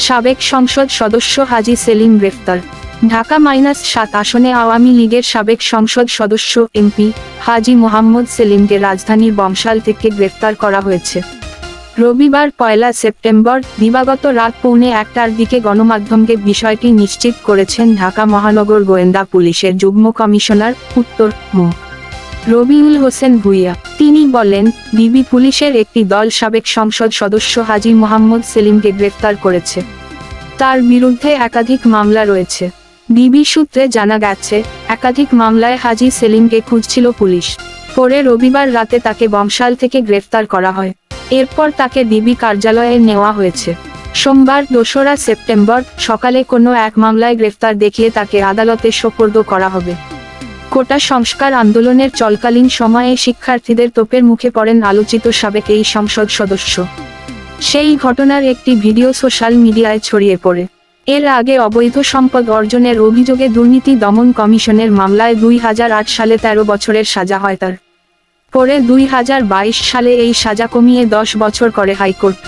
সাবেক সংসদ সদস্য হাজি সেলিম গ্রেফতার। ঢাকা মাইনাস সাত আসনে আওয়ামী লীগের সাবেক সংসদ সদস্য এমপি হাজি মোহাম্মদ সেলিমকে রাজধানীর বংশাল থেকে গ্রেফতার করা হয়েছে। রবিবার পয়লা সেপ্টেম্বর দিবাগত রাত পৌনে একটার দিকে গণমাধ্যমকে বিষয়টি নিশ্চিত করেছেন ঢাকা মহানগর গোয়েন্দা পুলিশের যুগ্ম কমিশনার উত্তর মো। রবিউল হোসেন ভুইয়া। তিনি বলেন ডিবি পুলিশের একটি দল সাবেক সংসদ সদস্য হাজি মোহাম্মদ সেলিমকে গ্রেফতার করেছে। তার বিরুদ্ধে একাধিক মামলা রয়েছে। ডিবি সূত্রে জানা গেছে, একাধিক মামলায় হাজি সেলিমকে খুঁজছিল পুলিশ। পরে রবিবার রাতে তাকে বংশাল থেকে গ্রেফতার করা হয়। এরপর তাকে ডিবি কার্যালয়ে নেওয়া হয়েছে। সোমবার দোসরা সেপ্টেম্বর সকালে কোনো এক মামলায় গ্রেফতার দেখিয়ে তাকে আদালতে সোপর্দ করা হবে। কোটা সংস্কার আন্দোলনের চলকালীন সময়ে শিক্ষার্থীদের তোপের মুখে পড়েন আলোচিত সাবেক এই সংসদ সদস্য। সেই ঘটনার একটি ভিডিও সোশ্যাল মিডিয়ায় ছড়িয়ে পড়ে। এর আগে অবৈধ সম্পদ অর্জনের অভিযোগে দুর্নীতি দমন কমিশনের মামলায় দুই হাজার আট সালে তেরো বছরের সাজা হয় তার। পরে দুই হাজার বাইশ সালে এই সাজা কমিয়ে দশ বছর করে হাইকোর্ট।